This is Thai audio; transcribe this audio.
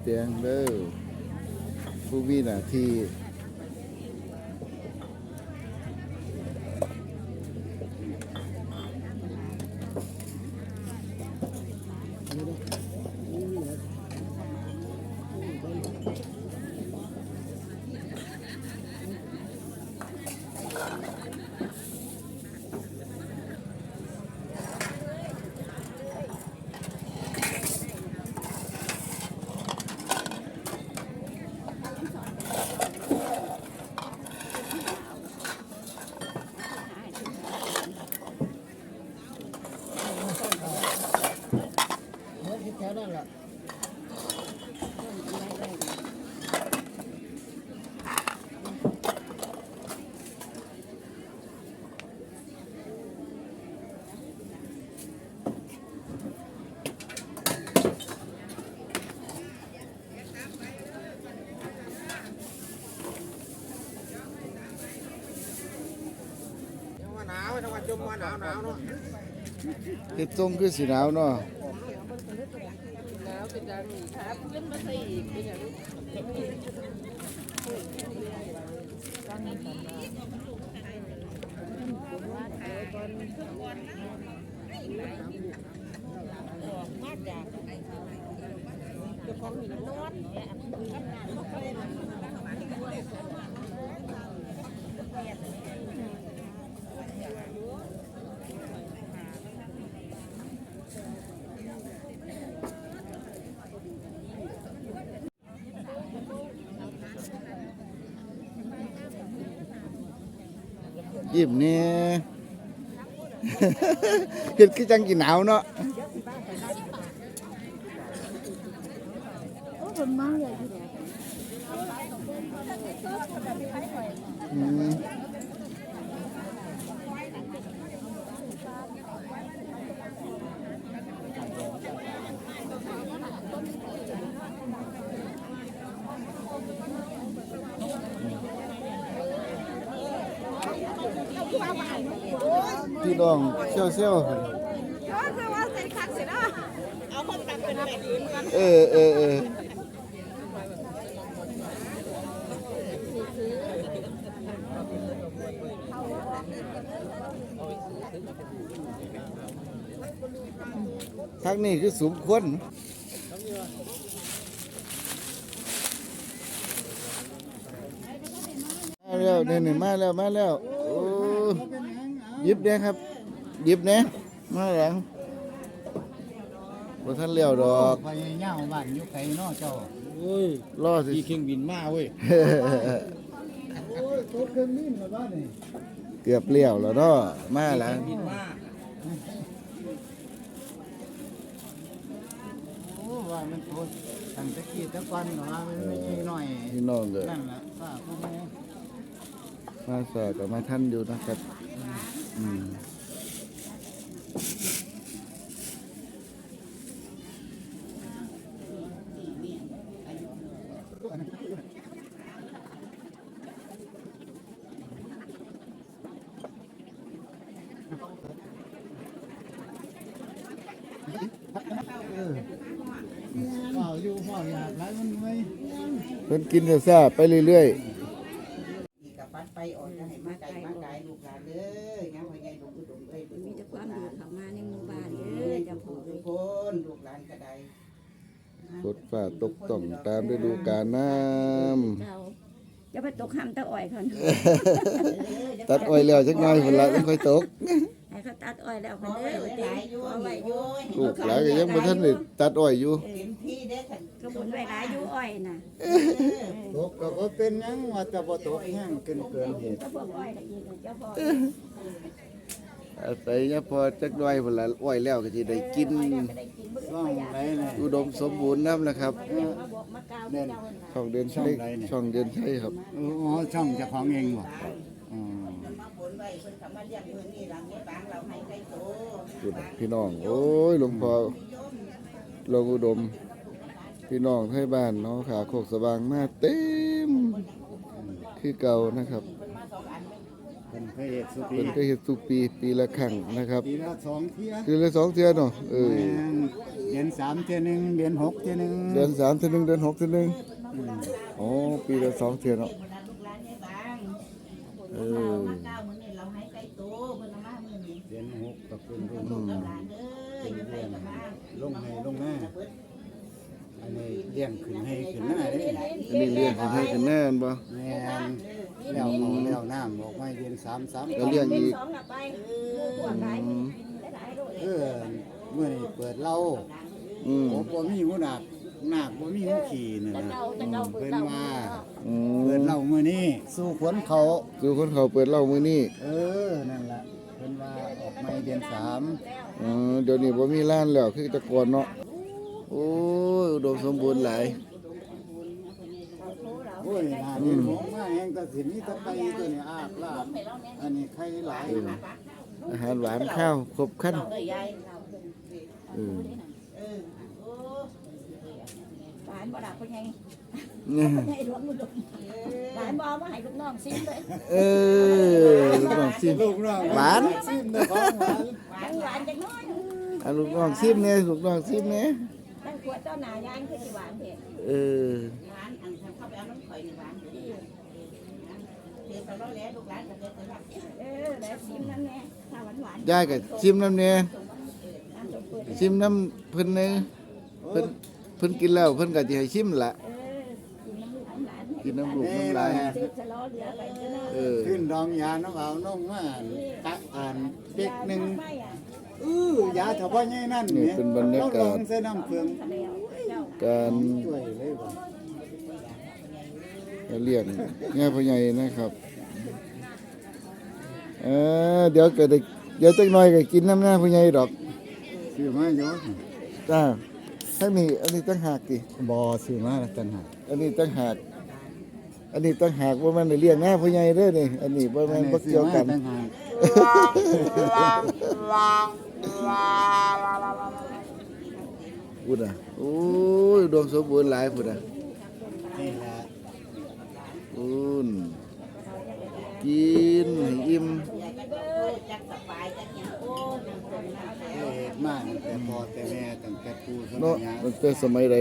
เตียงเด้อผู้มีหน้าที่ เฮ็ดทรงคือสิหนาวเนาะยิ้มนี่เฮ็ดคือจังกินหนาวเนอืมพี่น้องเซี่ยวเซี่ยวก็คือว่าใส่คักเสร็จแล้วเอา คนตักเป็นแบบอื่นกันเออเออเออทางนี้คือสูงควรมาแล้วนี่นี่มาแล้ว มาแล้วโอ้ห ยิบเนี่ยครับหยิบเนี่ยมาแล้วบ่ทันเลี้ยวดอกพยายามบ้านอยู่ไกลเนาะเจ้าโอ้ยรอสิมีเครื่องบินมาเว้ยโอ้ยรถเครื่องบินมาบ้านนี่เกือบเลี้ยวแล้วเนาะมาแล้วบินมาโอ้ว่ามันโทษตั้งแตะกี้แตะก่อนเนาะว่ามันไม่ใช่น้อยพี่น้องก็นั่นล่ะป้าผู้แม่มาสอกับมาท่านอยู่นะครับ อืมเฝ้าอยู่เฝ้าอยากหลายมันไม่เพิ่นกินซ่าๆไปเรื่อยอีกกับปัดไปออกจะให้มาไกลมาไกลลูกหลานเด้อ พ่อกทุกคนลูกหลานก็ได้ๆฝนฟ้าตกต้องตามฤดูกาลน้เจ้าจะไปตกห้ำตะอ้อยเขาำตัดอ้อยแล้วจักหน่อยพุ่นละจังค่อยตก ให้เขาตัดอ้อยแล้วขเขาอเด้ไว้อหเด้ลายอยู่เอาไว้นี่อยู่โอ้ยลูกหลานก็ยังบ่ทันได้ตัดอ้อยอยู่เต็มที่เด้อขันก็บุญไว้หลายอยู่อ้อยน่ะตกก็บ่เป็นหยังว่าจะบ่ตกแห้งเกินเกินเหตุ ก็พวกอ้อยก็อีกเจ้าพ่อ อาศัยยะพอจักหน่อยพุ่นละอ้อยแล้วก็สิได้กินก็ได้กินมื้อช่องไหนเนี่ย อุดมสมบูรณ์น้ำนะครับมาบอกมากล่าวเจ้าน่ะช่องเดินใช้ช่องเดินใช้ครับอ๋อช่องเจ้าของเองบ่อ๋อมาบนไว้เพิ่นก็มาเลี้ยงมื้อนี้หลังนี้บางเราให้ใครโตดูนะพี่น้อง โอ้ยหลวงพ่อหลวงอุดม พี่น้องให้บ้านเนาะขาโคกสว่างมาเต็ม คือเก่านะครับ เพิ่นมาสองอันไหมเป็นพระเอกสุปีเพิ่นก็เฮ็ดทุกปีปีละครั้งนะครับ ปีละสองเที่ยคือละสองเทื่อเนาะเออแม่นเดือนสามเที่ยหนึ่งเดือนหกเที่ยหนึ่งเดือนสามเทื่อหนึงเดือนหกเทื่อหนึงอ๋อปีละสองเทื่อเนาะลูกหลานยายบางเอเอออมาเก้ามื้อนี้เราให้ไก่โตเพิ่นเอามามื้อนี้เดือนหกกับเป็นรุ่นอืมหลานเด้ออย่าไปกับมาลงให้ลงหน้าอันนี้เลี้ยงขึ้นให้ขึ้นหน้าเด้อันนี้เรียกเขาให้กันแน่นบ่แม่น แล้วเอาแล้วน้ำออกมาเดือนสามสามก็เรียกอีก สองละไปปวดหลายอืมหลายด้วยเออเมื่อนี้เปิดเหล้าอืมโอ้บ่มีหูหนักหนักบ่มีหูขี่นั่นแต่นะ เก่าแต่เก่าเปิดเพิ่นเราว่าอืเปิดมเหล้ามื้อนี้สู้ขวนเขา คือคนเขาเปิดเหล้ามื้อนี้เออ นั่นล่ะเพิ่นว่าออกมาเดือนสามอ๋อเดี๋ยวนี้บ่มีร้านแล้วคือแต่ก่อนเนาะโอ้ยอุดมสมบูรณ์หลายโอ้ยหาเห็นของมาแห่งแตะสิมีแตะไปตัวนี้อากลาบอันนี้ไข่หลายอาหารหวานข้าวครบครันเอ้ยยายเออเออโอ้หลานบ่ดักเป็นไงเนี่ยให้หลวงมุดมหลานบ่เอามาให้ลูกน้องซิมเลยเออลูกน้องซิมลูกน้องหวานซิมเด้อของหวานทั้งหวานจังน้อยอะลูกน้องซิมเนี่ยลูกน้องซิมเนี่ยทั้งขวดเจ้าหนายางคือสิหวานเผ็ดเออ หวานอันทำเข้าไปเอาน้ำข่อยในหวานเด้อเดี๋ยวไปรอแล้วลูกหลานก็เดินไปรับเออแล้วซิมนั่นแน่ถ้าหวานหวานยายก็ซิมน้ำเนี่ยซิมน้ำเพิ่นเนี่ยเพิ่นเพิ่นกินแล้วเพิ่นก็สิให้ชิมละเออกินน้ำลูกน้ำหลานกินน้ำลูกน้ำลายซิจะล้อเหลือไปเด้อเออขึ้นดองยาน้ำเอาน้องมาตักอ่านเด็กหนึ่งไม่อะอื้อยาถ้าว่าใหญ่นั่นนี่เป็นบรรยากาศเลองใส่น้ำเฟืองแล้วเจ้าการ ช่วยเลยบ่เลี้ยงแง่พ่อใหญ่นะครับเออเดี๋ยวก็ได้เดี๋ยวจักหน่อยก็กินน้ำหน้าพ่อใหญ่ดอกซื้อมาอยู่จ้าทั้งนี้อันนี้ตั้งหากติบ่ซื้อมาแล้วกันหาอันนี้ตั้งหากอันนี้ตั้งหากว่ามันได้เลี้ยงหน้าพ่อใหญ่เด้อนี่อันนี้บ่แม่นบ่เกี่ยวกันต่างหากพูดอะโอ้ยอุดมสมบูรณ์หลายพูดอะนี่แหละ อุ่นกินให้อิ่มจักสบายจักหยังโอ้นั่งตรงนั้นเฮ็ดมาตั้งแต่พ่อแต่แม่ตั้งแต่ปู่สมัเนาะยยามันเป็นสมัยใด